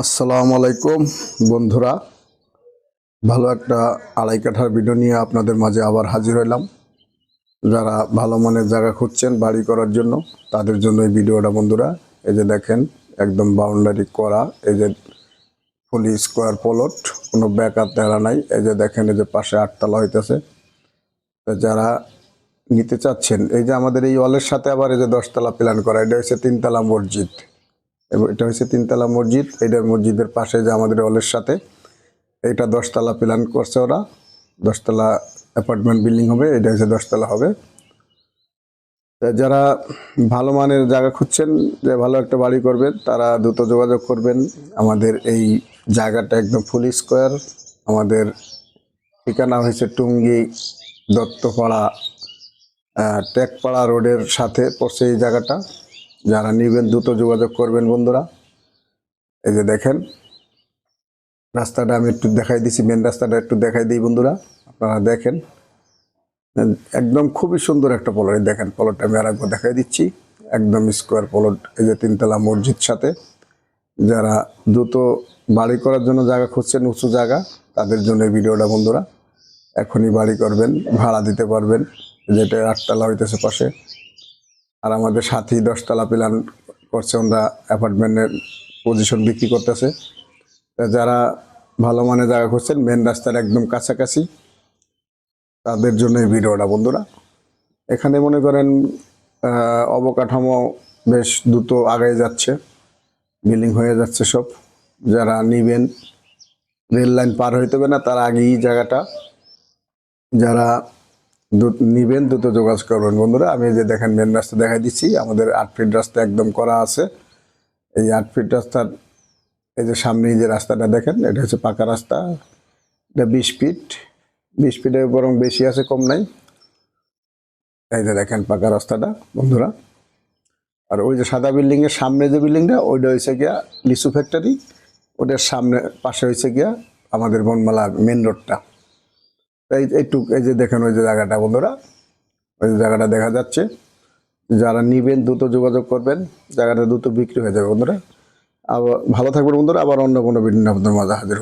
আসসালামু আলাইকুম, বন্ধুরা। ভালো একটা আড়াই কাঠার ভিডিও নিয়ে আপনাদের মাঝে আবার হাজির হইলাম। যারা ভালো মানের জায়গা খুঁজছেন বাড়ি করার জন্য, তাদের জন্য এই ভিডিওটা, বন্ধুরা। এই যে দেখেন, একদম বাউন্ডারি করা, এই যে ফুলি স্কোয়ার প্লট কোনো ব্যাকআপ তেরা নাই। এই যে দেখেন, এই যে পাশে আটতলা হইতেছে। যারা নিতে চাচ্ছেন, এই যে আমাদের এই ওয়ালের সাথে আবার এই যে দশতলা প্ল্যান করা, এটা হচ্ছে তিনতলা মসজিদ। এবং এটা হচ্ছে তিনতলা মসজিদ। এটার মসজিদের পাশে যে আমাদের হলের সাথে এটা দশতলা প্ল্যান করছে ওরা। দশতলা অ্যাপার্টমেন্ট বিল্ডিং হবে, এটা হচ্ছে দশতলা হবে। যারা ভালো মানের জায়গা খুঁজছেন, যে ভালো একটা বাড়ি করবেন, তারা দ্রুত যোগাযোগ করবেন। আমাদের এই জায়গাটা একদম ফুল স্কোয়ার আমাদের ঠিকানা হয়েছে টুঙ্গি দত্তপাড়া টেকপাড়া রোডের সাথে পড়ছে এই জায়গাটা। যারা নিবেন দ্রুত যোগাযোগ করবেন বন্ধুরা। এই যে দেখেন, রাস্তাটা আমি একটু দেখাই দিছি মেন রাস্তাটা একটু দেখাই দিই বন্ধুরা, আপনারা দেখেন। একদম খুবই সুন্দর একটা পলট দেখেন পলটটা আমি আরেকবার দেখাই দিচ্ছি। একদম স্কোয়ার পলট এই যে তিনতলা মসজিদ সাথে। যারা দ্রুত বাড়ি করার জন্য জায়গা খুঁজছেন, উঁচু জায়গা, তাদের জন্য এই ভিডিওটা বন্ধুরা। এখনই বাড়ি করবেন, ভাড়া দিতে পারবেন, যেটা আটতলা হইতেছে পাশে। আর আমাদের সাথী দশতলা প্ল্যান করছে ওরা অ্যাপার্টমেন্টের পজিশন বিক্রি করতেছে। যারা ভালো মানে জায়গা করছেন মেন রাস্তার একদম কাছাকাছি, তাদের জন্য এই ভিডিওটা, বন্ধুরা। এখানে মনে করেন অবকাঠামো বেশ দ্রুত আগে যাচ্ছে, বিল্ডিং হয়ে যাচ্ছে সব। যারা নিবেন, রেল লাইন পার হইতে হবে না, তার আগেই জায়গাটা, যারা নিবেন, দ্রুত যোগাযোগ করবেন, বন্ধুরা। আমি যে দেখেন মেন রাস্তা দেখাই দিচ্ছি। আমাদের আট ফিট রাস্তা একদম করা আছে। এই আট ফিট রাস্তার এই যে সামনে যে রাস্তাটা দেখেন, এটা হচ্ছে পাকা রাস্তা। এটা বিশ ফিট বিশ ফিটের বরং বেশি আছে, কম নাই। এই যে দেখেন, পাকা রাস্তাটা, বন্ধুরা। আর ওই যে সাদা বিল্ডিং এর সামনে যে বিল্ডিংটা ওইটা হয়েছে গিয়া লিচু ফ্যাক্টরি ওটার সামনে, পাশে হয়েছে গিয়া আমাদের বনমালা মেন রোডটা এই একটু এই যে দেখেন ওই যে জায়গাটা বন্ধুরা, ওই জায়গাটা দেখা যাচ্ছে। যারা নিবেন দ্রুত যোগাযোগ করবেন, জায়গাটা দ্রুত বিক্রি হয়ে যাবে বন্ধুরা। আবার ভালো থাকবেন বন্ধুরা, আবার অন্য কোনো ভিডিও আপনাদের মাঝে হাজির